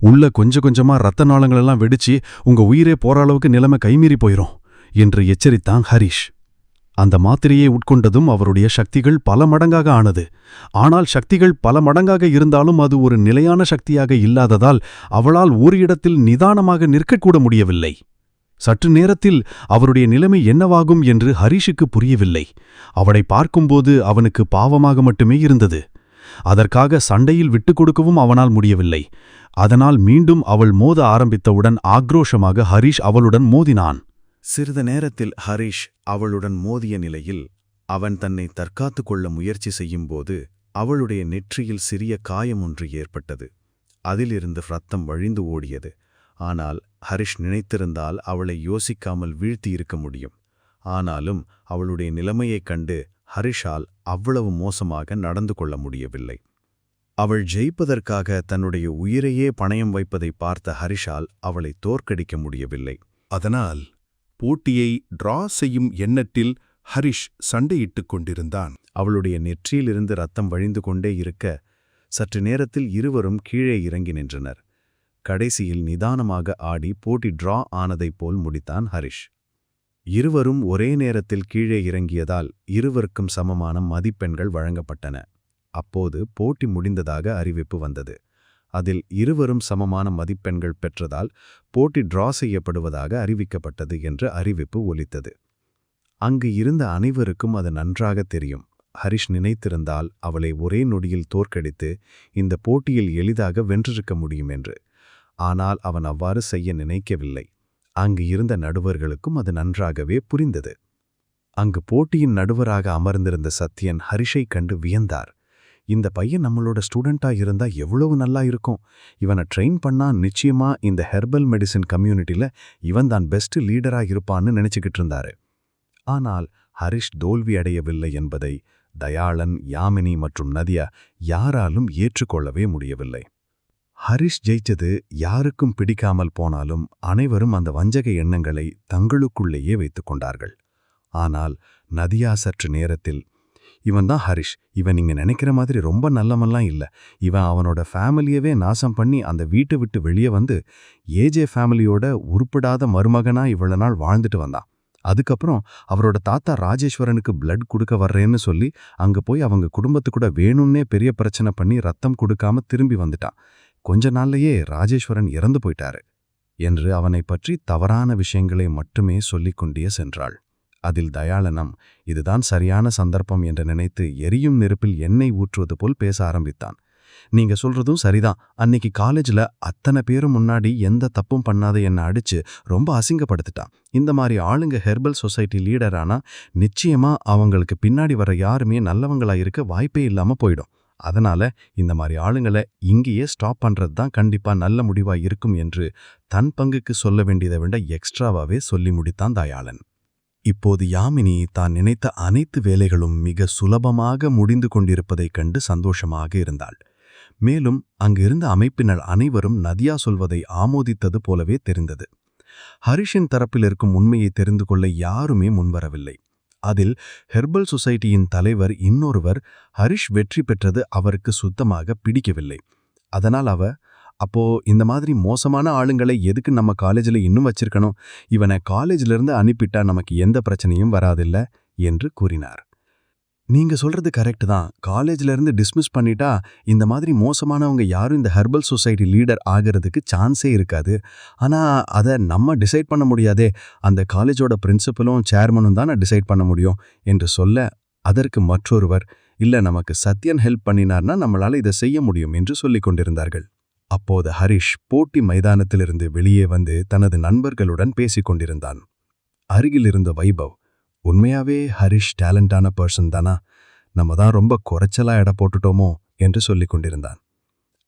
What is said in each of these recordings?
உள்ள கொஞ்சம் கொஞ்சமா ரத்த நாளங்களெல்லாம் வெடிச்சு உங்க உயிரே போற அளவுக்கு நிலைமை கைமீறி போயிரும் என்று எச்சரித்தான் ஹரிஷ். அந்த மாத்திரையை உட்கொண்டதும் அவருடைய சக்திகள் பல மடங்காக ஆனது. ஆனால் சக்திகள் பல மடங்காக இருந்தாலும் அது ஒரு நிலையான சக்தியாக இல்லாததால் அவளால் ஒரு இடத்தில் நிதானமாக நிற்கக்கூட முடியவில்லை. சற்று நேரத்தில் அவருடைய நிலைமை என்னவாகும் என்று ஹரிஷுக்கு புரியவில்லை. அவளை பார்க்கும்போது அவனுக்கு பாவமாக மட்டுமே இருந்தது. அதற்காக சண்டையில் விட்டுக் கொடுக்கவும் அவனால் முடியவில்லை. அதனால் மீண்டும் அவள் மோத ஆரம்பித்தவுடன் ஆக்ரோஷமாக ஹரிஷ் அவளுடன் மோதினான். சிறிது நேரத்தில் ஹரிஷ் அவளுடன் மோதிய நிலையில் அவன் தன்னை தற்காத்துக் கொள்ள முயற்சி செய்யும்போது அவளுடைய நெற்றியில் சிறிய காயம் ஒன்று ஏற்பட்டது. அதிலிருந்து ரத்தம் வழிந்து ஓடியது. ஆனால் ஹரிஷ் நினைத்திருந்தால் அவளை யோசிக்காமல் வீழ்த்தியிருக்க முடியும். ஆனாலும் அவளுடைய நிலைமையைக் கண்டு ஹரிஷால் அவ்வளவு மோசமாக நடந்து கொள்ள முடியவில்லை. அவள் ஜெயிப்பதற்காக தன்னுடைய உயிரையே பணயம் வைப்பதை பார்த்த ஹரிஷால் அவளை தோற்கடிக்க முடியவில்லை. அதனால் போட்டியை டிரா செய்யும் எண்ணத்தில் ஹரிஷ் சண்டையிட்டுக் கொண்டிருந்தான். அவளுடைய நெற்றியிலிருந்து ரத்தம் வழிந்து கொண்டே இருக்க சற்று நேரத்தில் இருவரும் கீழே இறங்கி நின்றனர். கடைசியில் நிதானமாக ஆடி போட்டி டிரா ஆனதைப் போல் முடித்தான் ஹரிஷ். இருவரும் ஒரே நேரத்தில் கீழே இறங்கியதால் இருவருக்கும் சமமான மதிப்பெண்கள் வழங்கப்பட்டன. அப்போது போட்டி முடிந்ததாக அறிவிப்பு வந்தது. அதில் இருவரும் சமமான மதிப்பெண்கள் பெற்றதால் போட்டி டிரா செய்யப்படுவதாக அறிவிக்கப்பட்டது என்று அறிவிப்பு ஒலித்தது. அங்கு இருந்த அனைவருக்கும் அது நன்றாக தெரியும். ஹரிஷ் நினைத்திருந்தால் அவளை ஒரே நொடியில் தோற்கடித்து இந்த போட்டியில் எளிதாக வென்றிருக்க முடியும் என்று. ஆனால் அவன் அவ்வாறு செய்ய நினைக்கவில்லை. அங்கு இருந்த நடுவர்களுக்கும் அது நன்றாகவே புரிந்தது. அங்கு போட்டியின் நடுவராக அமர்ந்திருந்த சத்யன் ஹரிஷை கண்டு வியந்தார். இந்த பையன் நம்மளோட ஸ்டூடெண்ட்டாக இருந்தா எவ்வளவு நல்லா இருக்கும். இவனை ட்ரெயின் பண்ணா நிச்சயமா இந்த ஹெர்பல் மெடிசின் கம்யூனிட்டில இவன் தான் பெஸ்ட் லீடரா இருப்பான்னு நினச்சிக்கிட்டு இருந்தாரு. ஆனால் ஹரிஷ் தோல்வி அடையவில்லை என்பதை தயாளன் யாமினி மற்றும் நதியா யாராலும் ஏற்றுக்கொள்ளவே முடியவில்லை. ஹரிஷ் ஜெயிச்சது யாருக்கும் பிடிக்காமல் போனாலும் அனைவரும் அந்த வஞ்சக எண்ணங்களை தங்களுக்குள்ளேயே வைத்துக் கொண்டார்கள். ஆனால் நதியா சற்று நேரத்தில் இவன் தான் ஹரிஷ். இவன் நீங்க நினைக்கிற மாதிரி ரொம்ப நல்லவன்லாம் இல்ல. இவன் அவனோட ஃபேமிலியவே நாசம் பண்ணி அந்த வீட்டை விட்டு வெளியே வந்து ஏஜே ஃபேமிலியோட உருப்படாத மருமகனா இவ்வளவு நாள் வாழ்ந்துட்டு வந்தான். அதுக்கப்புறம் அவரோட தாத்தா ராஜேஸ்வரனுக்கு பிளட் கொடுக்க வர்றேன்னு சொல்லி அங்க போய் அவங்க குடும்பத்து கூட வேணும்னே பெரிய பிரச்சனை பண்ணி ரத்தம் கொடுக்காம திரும்பி வந்துட்டான். கொஞ்ச நாள்லயே ராஜேஸ்வரன் இறந்து போயிட்டாரு. என்று அவனை பற்றி தவறான விஷயங்களை மட்டுமே சொல்லிக் கொண்டே சென்றாள். அதில் தயாளனம். இதுதான் சரியான சந்தர்ப்பம் என்று நினைத்து எரியும் நெருப்பில் எண்ணெய் ஊற்றுவது போல் பேச ஆரம்பித்தான். நீங்க சொல்றதும் சரிதான். அன்னைக்கு காலேஜ்ல அத்தனை பேரும் முன்னாடி எந்த தப்பும் பண்ணாத என்ன அடிச்சு ரொம்ப அசிங்கப்படுத்திட்டான். இந்த மாதிரி ஆளுங்க ஹெர்பல் சொசைட்டி லீடரானா நிச்சயமா அவங்களுக்கு பின்னாடி வர யாருமே நல்லவங்களா இருக்க வாய்ப்பே இல்லாம போயிடும். அதனால இந்த மாதிரி ஆளுங்களை இங்கேயே ஸ்டாப் பண்றது தான் கண்டிப்பா நல்ல முடிவா இருக்கும் என்று தன் பங்குக்கு சொல்ல வேண்டியதை விட எக்ஸ்ட்ராவாவே சொல்லி முடித்தான் தயாளன். இப்போது யாமினி தான் நினைத்த அனைத்து வேலைகளும் மிக சுலபமாக முடிந்து கொண்டிருப்பதைக் கண்டு சந்தோஷமாக இருந்தாள். மேலும் அங்கிருந்த அமைப்பினர் அனைவரும் நதியா சொல்வதை ஆமோதித்தது போலவே தெரிந்தது. ஹரிஷின் தரப்பில் இருக்கும் உண்மையை தெரிந்து கொள்ள யாருமே முன்வரவில்லை. அதில் ஹெர்பல் சொசைட்டியின் தலைவர் இன்னொருவர் ஹரிஷ் வெற்றி பெற்றது அவருக்கு சுத்தமாக பிடிக்கவில்லை. அதனால் அவ அப்போ இந்த மாதிரி மோசமான ஆளுங்களை எதுக்கு நம்ம காலேஜில் இன்னும் வச்சிருக்கணும்? இவனை காலேஜிலிருந்து இருந்து அனுப்பிட்டா நமக்கு எந்த பிரச்சனையும் வராதில்ல? என்று கூறினார். நீங்க சொல்றது கரெக்ட் தான். காலேஜ்ல இருந்து டிஸ்மிஸ் பண்ணிட்டா இந்த மாதிரி மோசமானவங்க யாரும் இந்த ஹெர்பல் சொசைட்டி லீடர் ஆகிறதுக்கு சான்ஸே இருக்காது. ஆனா அதை நம்ம டிசைட் பண்ண முடியாதே. அந்த காலேஜோட பிரின்சிபலும் சேர்மனும் தான் டிசைட் பண்ண முடியும் என்று சொல்ல அதற்கு மற்றொருவர் இல்லை நமக்கு சத்யன் ஹெல்ப் பண்ணினார்னா நம்மளால இதை செய்ய முடியும் என்று சொல்லிக் கொண்டிருந்தார்கள். அப்போது ஹரிஷ் போட்டி மைதானத்திலிருந்து வெளியே வந்து தனது நண்பர்களுடன் பேசிக் கொண்டிருந்தான் அருகில் இருந்த வைபவ் உண்மையாவே ஹரிஷ் டேலண்டான பர்சன் தானா? நம்ம தான் ரொம்ப குறைச்சலா எடை போட்டுட்டோமோ? என்று சொல்லிக் கொண்டிருந்தான்.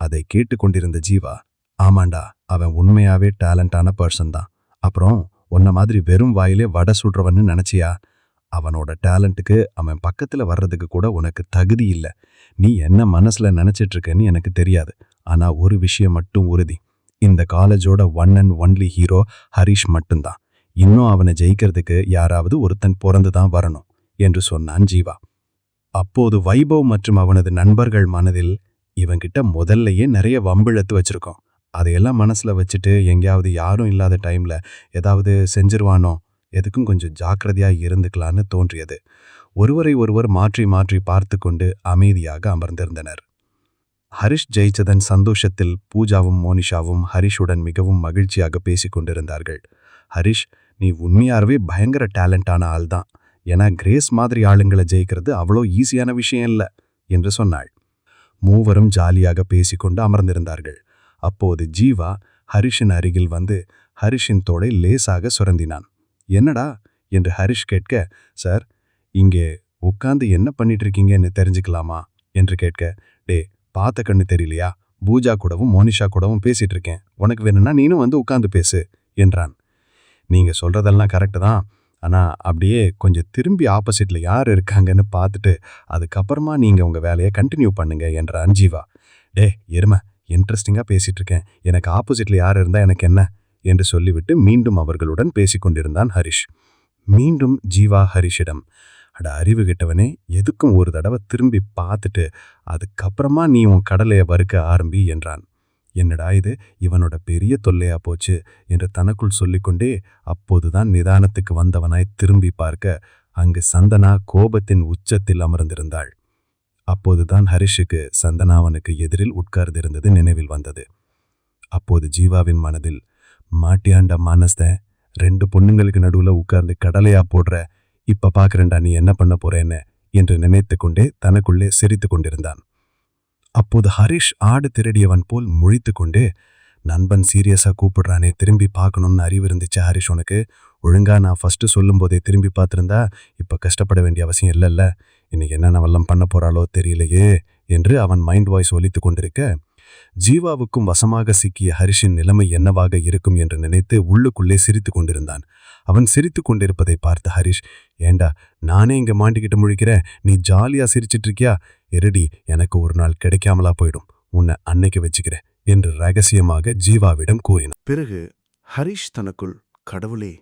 அதை கேட்டுக்கொண்டிருந்த ஜீவா ஆமாண்டா அவன் உண்மையாவே டேலண்டான பர்சன் தான். அப்புறம் உன்ன மாதிரி வெறும் வாயிலே வடை சுடுறவன்னு நினைச்சியா? அவனோட டேலண்ட்டுக்கு அவன் பக்கத்துல வர்றதுக்கு கூட உனக்கு தகுதி இல்ல. நீ என்ன மனசுல நினச்சிட்ருக்கன்னு எனக்கு தெரியாது. ஆனா ஒரு விஷயம் மட்டும் உறுதி. இந்த காலேஜோட one and only hero Harish மட்டும்தான். இன்னும் அவனை ஜெயிக்கிறதுக்கு யாராவது ஒருத்தன் பிறந்து தான் வரணும் என்று சொன்னான் ஜீவா. அப்போது வைபவ் மற்றும் அவனது நண்பர்கள் மனதில் இவன்கிட்ட முதல்லையே நிறைய வம்பிழத்து வச்சிருக்கோம். அதையெல்லாம் மனசுல வச்சுட்டு எங்கேயாவது யாரும் இல்லாத டைம்ல ஏதாவது செஞ்சிருவானோ எதுக்கும் கொஞ்சம் ஜாக்கிரதையா இருந்துக்கலான்னு தோன்றியது. ஒருவரை ஒருவர் மாற்றி மாற்றி பார்த்து கொண்டு அமைதியாக அமர்ந்திருந்தனர். ஹரிஷ் ஜெயிச்சதன் சந்தோஷத்தில் பூஜாவும் மோனிஷாவும் ஹரிஷுடன் மிகவும் மகிழ்ச்சியாக பேசிக் கொண்டிருந்தார்கள். ஹரிஷ் நீ உண்மையாகவே பயங்கர டேலண்டான ஆள் தான். ஏன்னா கிரேஸ் மாதிரி ஆளுங்களை ஜெயிக்கிறது அவ்வளோ ஈஸியான விஷயம் இல்ல என்று சொன்னாள். மூவரும் ஜாலியாக பேசிக்கொண்டு அமர்ந்திருந்தார்கள். அப்போது ஜீவா ஹரிஷின் அருகில் வந்து ஹரிஷின் தோளை லேசாக சுரந்தினான். என்னடா? என்று ஹரிஷ் கேட்க சார் இங்கே உட்கார்ந்து என்ன பண்ணிட்டு இருக்கீங்கன்னு தெரிஞ்சுக்கலாமா? என்று கேட்க டே பார்த்த கண்ணு தெரியலையா? பூஜா கூடவும் மோனிஷா கூடவும் பேசிட்டு இருக்கேன். உனக்கு வேணும்னா நீனும் வந்து உட்காந்து பேசு என்றான். நீங்க சொல்றதெல்லாம் கரெக்டு தான். ஆனால் அப்படியே கொஞ்சம் திரும்பி ஆப்போசிட்டில் யார் இருக்காங்கன்னு பார்த்துட்டு அதுக்கப்புறமா நீங்கள் உங்கள் வேலையை கண்டினியூ பண்ணுங்க என்றான் ஜீவா. டே எருமை இன்ட்ரெஸ்டிங்காக பேசிகிட்டு இருக்கேன். எனக்கு ஆப்போசிட்டில் யார் இருந்தால் எனக்கு என்ன? என்று சொல்லிவிட்டு மீண்டும் அவர்களுடன் பேசிக் கொண்டிருந்தான் ஹரிஷ். மீண்டும் ஜீவா ஹரிஷிடம் அட அறிவு கிட்டவனே எதுக்கும் ஒரு தடவை திரும்பி பார்த்துட்டு அதுக்கப்புறமா நீ உன் கடலையை வறுக்க ஆரம்பி என்றான். என்னடா இது இவனோட பெரிய தொல்லையா போச்சு என்று தனக்குள் சொல்லிக்கொண்டே அப்போதுதான் நிதானத்துக்கு வந்தவனாய் திரும்பி பார்க்க அங்கு சந்தனா கோபத்தின் உச்சத்தில் அமர்ந்திருந்தாள். அப்போதுதான் ஹரிஷுக்கு சந்தனா அவனுக்கு எதிரில் உட்கார்ந்திருந்தது நினைவில் வந்தது. அப்போது ஜீவாவின் மனதில் மாட்டியாண்ட மானஸ்த ரெண்டு பொண்ணுங்களுக்கு நடுவில் உட்கார்ந்து கடலையா போடுற இப்ப பார்க்குறேன்டா நீ என்ன பண்ண போறேன்னு என்று நினைத்து கொண்டே தனக்குள்ளே சிரித்து கொண்டிருந்தான். அப்போது ஹரிஷ் ஆடு திருடியவன் போல் முழித்து கொண்டே நண்பன் சீரியஸா கூப்பிடுறானே திரும்பி பார்க்கணும்னு அறிவு இருந்துச்சு ஹரிஷ் உனக்கு? ஒழுங்கா நான் ஃபர்ஸ்ட் சொல்லும்போதே திரும்பி பார்த்திருந்தா இப்ப கஷ்டப்பட வேண்டிய அவசியம் இல்லைல்ல. இன்னைக்கு என்ன வல்லம் பண்ண போறாளோ தெரியலையே என்று அவன் மைண்ட் வாய்ஸ் ஒலித்து கொண்டிருக்க ஜீவாவுக்கும் வசமாக சிக்கிய ஹரிஷின் நிலைமை என்னவாக இருக்கும் என்று நினைத்து உள்ளுக்குள்ளே சிரித்து கொண்டிருந்தான். அவன் சிரித்துக் கொண்டிருப்பதை பார்த்த ஹரிஷ் ஏண்டா நானே இங்க மாண்டிக்கிட்டு முழிக்கிறேன் நீ ஜாலியா சிரிச்சிட்டு இருக்கியா எரடி எனக்கு ஒரு நாள் கிடைக்காமலா போயிடும். உன்னை அன்னைக்கு வச்சுக்கிறேன் என்று ரகசியமாக ஜீவாவிடம் கூறினான். பிறகு ஹரிஷ் தனக்குள் கடவுளே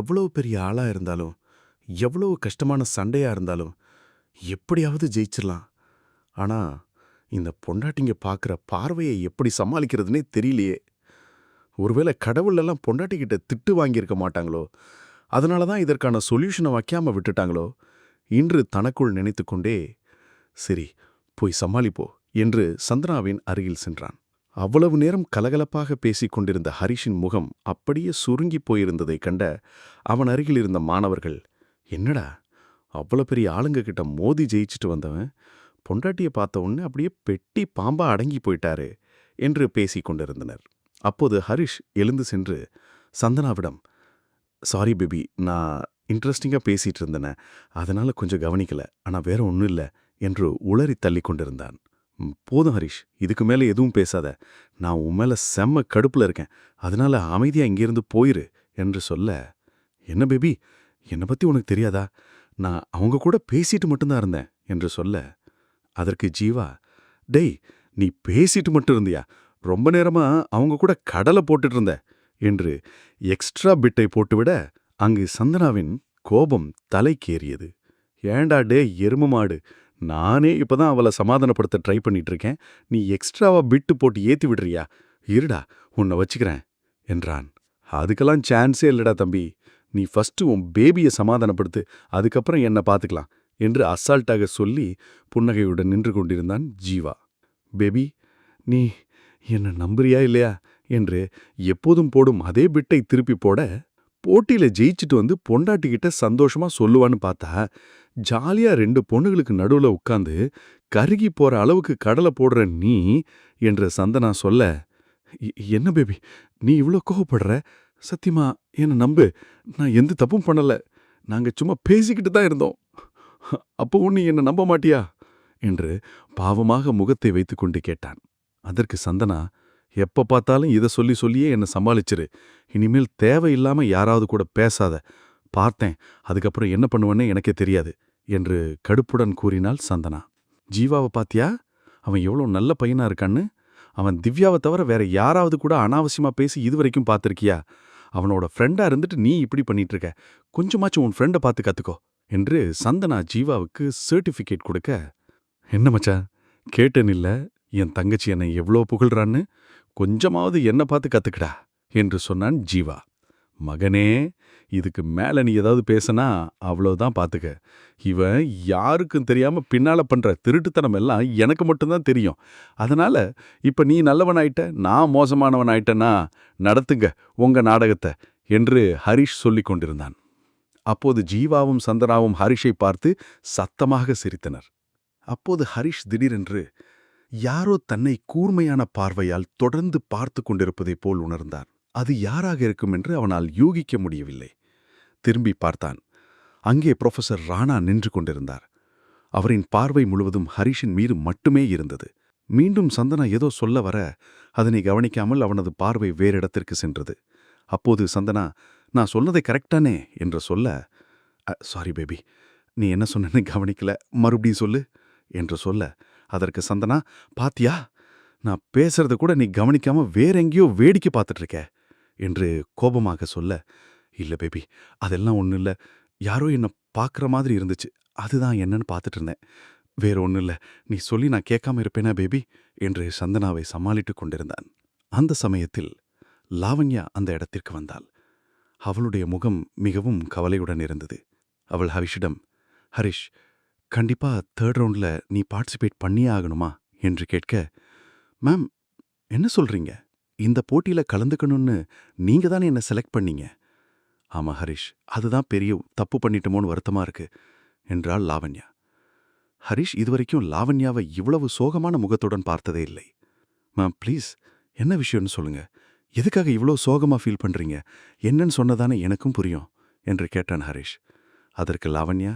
எவ்வளவு பெரிய ஆளா இருந்தாலும் எவ்வளவு கஷ்டமான சண்டையா இருந்தாலும் எப்படியாவது ஜெயிச்சிடலாம். ஆனா இந்த பொண்டாட்டிங்க பார்க்குற பார்வையை எப்படி சமாளிக்கிறதுனே தெரியலையே. ஒருவேளை கடவுளெல்லாம் பொண்டாட்டிக்கிட்ட திட்டு வாங்கியிருக்க மாட்டாங்களோ? அதனால தான் இதற்கான சொல்யூஷனை வைக்காம விட்டுட்டாங்களோ? இன்று தனக்குள் நினைத்துக்கொண்டே சரி போய் சமாளிப்போ என்று சந்தனாவின் அருகில் சென்றான். அவ்வளவு நேரம் கலகலப்பாக பேசிக் கொண்டிருந்த ஹரிஷின் முகம் அப்படியே சுருங்கிப் போயிருந்ததைக் கண்ட அவன் அருகில் இருந்த மாணவர்கள் என்னடா அவ்வளோ பெரிய ஆளுங்க கிட்ட மோதி ஜெயிச்சுட்டு வந்தவன்? பொண்டாட்டியை பார்த்த உடனே அப்படியே பெட்டி பாம்பா அடங்கி போயிட்டாரு என்று பேசிக் கொண்டிருந்தனர். அப்போது ஹரிஷ் எழுந்து சென்று சந்தனாவிடம் சாரி பேபி நான் இன்ட்ரெஸ்டிங்காக பேசிட்டு இருந்தேனே அதனால கொஞ்சம் கவனிக்கல ஆனா வேற ஒன்றும் இல்லை என்று உளறி தள்ளி கொண்டிருந்தான். போதும் ஹரிஷ் இதுக்கு மேலே எதுவும் பேசாத நான் உன் மேல செம்ம கடுப்புல இருக்கேன் அதனால அமைதியா இங்கிருந்து போயிரு என்று சொல்ல என்ன பேபி என்னை பத்தி உனக்கு தெரியாதா? நான் அவங்க கூட பேசிட்டு மட்டும்தான் இருந்தேன் என்று சொல்ல அதற்கு ஜீவா டேய் நீ பேசிட்டு மட்டும் இருந்தியா? ரொம்ப நேரமா அவங்க கூட கடலை போட்டுட்டு இருந்த என்று எக்ஸ்ட்ரா பிட்டை போட்டுவிட அங்கு சந்தனாவின் கோபம் தலைக்கேறியது. ஏண்டா டே எரும மாடு? நானே இப்பதான் அவளை சமாதானப்படுத்த ட்ரை பண்ணிட்டு இருக்கேன் நீ எக்ஸ்ட்ராவா பிட்டு போட்டு ஏத்தி விடுறியா? இருடா உன்னை வச்சுக்கிறேன் என்றான். அதுக்கெல்லாம் சான்ஸே இல்லடா தம்பி. நீ ஃபர்ஸ்ட் உன் பேபியை சமாதானப்படுத்து அதுக்கப்புறம் என்ன பார்த்துக்கலாம் என்று அசால்ட்டாக சொல்லி புன்னகையுடன் நின்று கொண்டிருந்தான் ஜீவா. பேபி நீ என்ன நம்புறியா இல்லையா? என்று எப்போதும் போடும் அதே பிட்டை திருப்பி போட போட்டியில ஜெயிச்சுட்டு வந்து பொண்டாட்டிக்கிட்ட சந்தோஷமா சொல்லுவான்னு பார்த்தா ஜாலியா ரெண்டு பொண்ணுகளுக்கு நடுவுல உட்காந்து கருகி போற அளவுக்கு கடலை போடுற நீ என்று சந்தனா சொல்ல என்ன பேபி நீ இவ்ளோ கோவப்படுற? சத்தியமா என்ன நம்பு. நான் எந்த தப்பும் பண்ணல. நாங்க சும்மா பேசிக்கிட்டு தான் இருந்தோம். அப்போ நீ என்ன நம்ப மாட்டியா? என்று பாவமாக முகத்தை வைத்துக்கொண்டு கேட்டான். அதற்கு சந்தனா எப்ப பார்த்தாலும் இதை சொல்லி சொல்லியே என்ன சமாளிச்சிரு. இனிமேல் தேவையில்லாம யாராவது கூட பேசாத. பார்த்தேன் அதுக்கப்புறம் என்ன பண்ணுவேன்னு எனக்கே தெரியாது என்று கடுப்புடன் கூறினாள் சந்தனா. ஜீவாவை பாத்தியா? அவன் எவ்வளோ நல்ல பையனா இருக்கான்னு? அவன் திவ்யாவை தவிர வேற யாராவது கூட அனாவசியமா பேசி இதுவரைக்கும் பார்த்துருக்கியா? அவனோட ஃப்ரெண்டா இருந்துட்டு நீ இப்படி பண்ணிட்டு இருக்க. கொஞ்சமாச்சும் உன் ஃப்ரெண்டை பார்த்து கத்துக்கோ. என்று சந்தனா ஜீவாவுக்கு சர்டிஃபிகேட் கொடுக்க என்ன மச்சா கேட்டேன் இல்ல என் தங்கச்சி என்னை எவ்வளோ புகழ்றான்னு கொஞ்சமாவது என்ன பார்த்து கத்துக்கடா என்று சொன்னான் ஜீவா. மகனே இதுக்கு மேல நீ ஏதாவது பேசினா அவ்வளோதான் பாத்துக்க. இவன் யாருக்கும் தெரியாம பின்னால பண்ற திருட்டுத்தனம் எல்லாம் எனக்கு மட்டும்தான் தெரியும். அதனால இப்ப நீ நல்லவனாயிட்ட நான் மோசமானவன் ஆயிட்டனா நடத்துங்க உங்க நாடகத்தை என்று ஹரிஷ் சொல்லிக் கொண்டிருந்தான். அப்போது ஜீவாவும் சந்தனாவும் ஹரிஷை பார்த்து சத்தமாக சிரித்தனர். அப்போது ஹரிஷ் திடீரென்று யாரோ தன்னை கூர்மையான பார்வையால் தொடர்ந்து பார்த்து கொண்டிருப்பதைப் போல் உணர்ந்தான் அது யாராக இருக்கும் என்று அவனால் யூகிக்க முடியவில்லை. திரும்பி பார்த்தான். அங்கே புரொஃபசர் ராணா நின்று கொண்டிருந்தார். அவரின் பார்வை முழுவதும் ஹரிஷின் மீது மட்டுமே இருந்தது. மீண்டும் சந்தனா ஏதோ சொல்ல வர அதனை கவனிக்காமல் அவனது பார்வை வேறிடத்திற்கு சென்றது. அப்போது சந்தனா நான் சொன்னதை கரெக்டானே என்று சொல்ல சாரி பேபி நீ என்ன சொன்னேன்னு கவனிக்கல மறுபடியும் சொல்லு என்று சொல்ல அதற்கு சந்தனா பாத்தியா நான் பேசுறத கூட நீ கவனிக்காம வேற எங்கேயோ வேடிக்கை பார்த்துட்டு இருக்க என்று கோபமாக சொல்ல இல்ல பேபி அதெல்லாம் ஒன்றும் இல்ல யாரோ என்ன பார்க்குற மாதிரி இருந்துச்சு அதுதான் என்னன்னு பார்த்துட்டு இருந்தேன் வேற ஒன்றும் இல்ல நீ சொல்லி நான் கேட்காம இருப்பேனா பேபி என்று சந்தனாவை சமாளித்து கொண்டிருந்தான். அந்த சமயத்தில் லாவண்யா அந்த இடத்திற்கு வந்தாள். அவளுடைய முகம் மிகவும் கவலையுடன் இருந்தது. அவள் ஹரிஷிடம் ஹரிஷ் கண்டிப்பா தேர்ட் ரவுண்ட்ல நீ பார்ட்டிசிபேட் பண்ணியே ஆகணுமா? என்று கேட்க மேம் என்ன சொல்றீங்க? இந்த போட்டியில் கலந்துக்கணும்னு நீங்க தானே என்ன செலக்ட் பண்ணீங்க? ஆமா ஹரிஷ் அதுதான் பெரிய தப்பு பண்ணிட்டோமோன்னு வருத்தமா இருக்கு என்றாள் லாவண்யா. ஹரிஷ் இதுவரைக்கும் லாவண்யாவை இவ்வளவு சோகமான முகத்துடன் பார்த்ததே இல்லை. மேம் ப்ளீஸ் என்ன விஷயம்னு சொல்லுங்க? எதுக்காக இவ்வளோ சோகமா ஃபீல் பண்றீங்க? என்னன்னு சொன்னதானே எனக்கும் புரியும் என்று கேட்டான் ஹரிஷ். அதற்கு லாவண்யா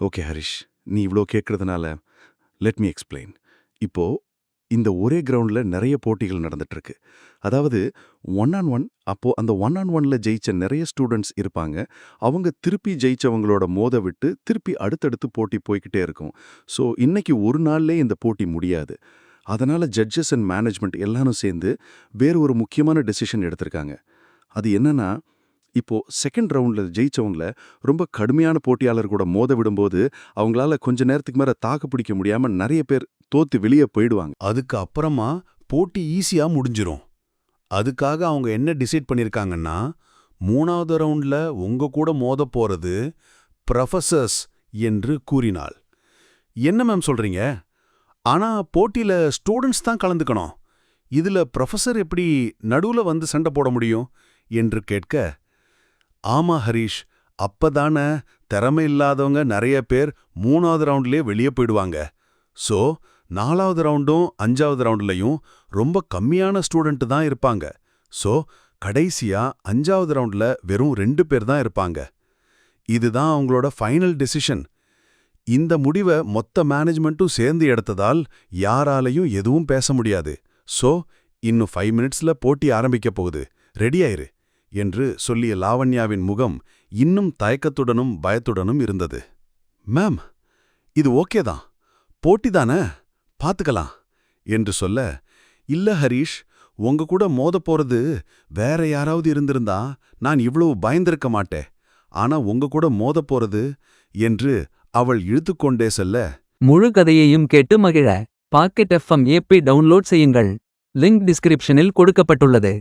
ஓகே ஹரிஷ் நீ இவ்வளோ கேட்கறதுனால லெட் மீ எக்ஸ்பிளைன் இப்போ இந்த ஒரே கிரவுண்ட்ல நிறைய போட்டிகள் நடந்துட்டு இருக்கு அதாவது ஒன் ஆன் ஒன் அப்போ அந்த ஒன் ஆன் ஒன்ல ஜெயிச்ச நிறைய ஸ்டூடெண்ட்ஸ் இருப்பாங்க. அவங்க திருப்பி ஜெயிச்சவங்களோட மோத விட்டு திருப்பி அடுத்தடுத்து போட்டி போய்கிட்டே இருக்கும். ஸோ இன்னைக்கு ஒரு நாள்லே இந்த போட்டி முடியாது. அதனால ஜட்ஜஸ் அண்ட் மேனேஜ்மெண்ட் எல்லாரும் சேர்ந்து வேறு ஒரு முக்கியமான டெசிஷன் எடுத்திருக்காங்க. அது என்னன்னா இப்போ செகண்ட் ரவுண்ட்ல ஜெயித்தவங்கள ரொம்ப கடுமையான போட்டியாளர் கூட மோத விடும்போது அவங்களால கொஞ்ச நேரத்துக்கு மேல தாக்கு பிடிக்க முடியாம நிறைய பேர் தோத்து வெளியே போயிடுவாங்க. அதுக்கு அப்புறமா போட்டி ஈஸியா முடிஞ்சிரும். அதுக்காக அவங்க என்ன டிசைட் பண்ணிருக்காங்கன்னா மூணாவது ரவுண்ட்ல உங்க கூட மோத போறது ப்ரொஃபசர்ஸ் என்று கூறினாள். என்ன மேம் சொல்றீங்க? ஆனா போட்டியில ஸ்டூடெண்ட்ஸ் தான் கலந்துக்கணும். இதுல ப்ரொஃபஸர் எப்படி நடுவுல வந்து சண்டை போட முடியும்? என்று கேட்க ஆமா ஹரீஷ் அப்பதானே திறமை இல்லாதவங்க நிறைய பேர் மூணாவது ரவுண்ட்லயே வெளியே போயிடுவாங்க. சோ நாலாவது ரவுண்டும் அஞ்சாவது ரவுண்ட்லயும் ரொம்ப கம்மியான ஸ்டூடெண்ட் தான் இருப்பாங்க. சோ கடைசியா அஞ்சாவது ரவுண்ட்ல வெறும் ரெண்டு பேர் தான் இருப்பாங்க. இதுதான் அவங்களோட ஃபைனல் டெசிஷன். இந்த முடிவை மொத்த மேனேஜ்மெண்ட்டும் சேர்ந்து எடுத்ததால் யாராலையும் எதுவும் பேச முடியாது. சோ இன்னும் ஃபைவ் மினிட்ஸ்ல போட்டி ஆரம்பிக்கப் போகுது. ரெடியாயிரு என்று சொல்லிய லாவண்யாவின் முகம் இன்னும் தயக்கத்துடனும் பயத்துடனும் இருந்தது. மேம் இது ஓகே தான். போட்டி தானே? பாத்துக்கலாம் என்று சொல்ல இல்ல ஹரீஷ் உங்க கூட மோத போறது வேற யாராவது இருந்திருந்தா நான் இவ்வளவு பயந்திருக்க மாட்டேன். ஆனா உங்க கூட மோத போறது என்று அவள் இழுத்துக்கொண்டே செல்ல முழு கதையையும் கேட்டு மகிழ. பாக்கெட் எஃப்எம் ஏபி டவுன்லோட் செய்யுங்கள். லிங்க் டிஸ்கிரிப்ஷனில் கொடுக்கப்பட்டுள்ளது.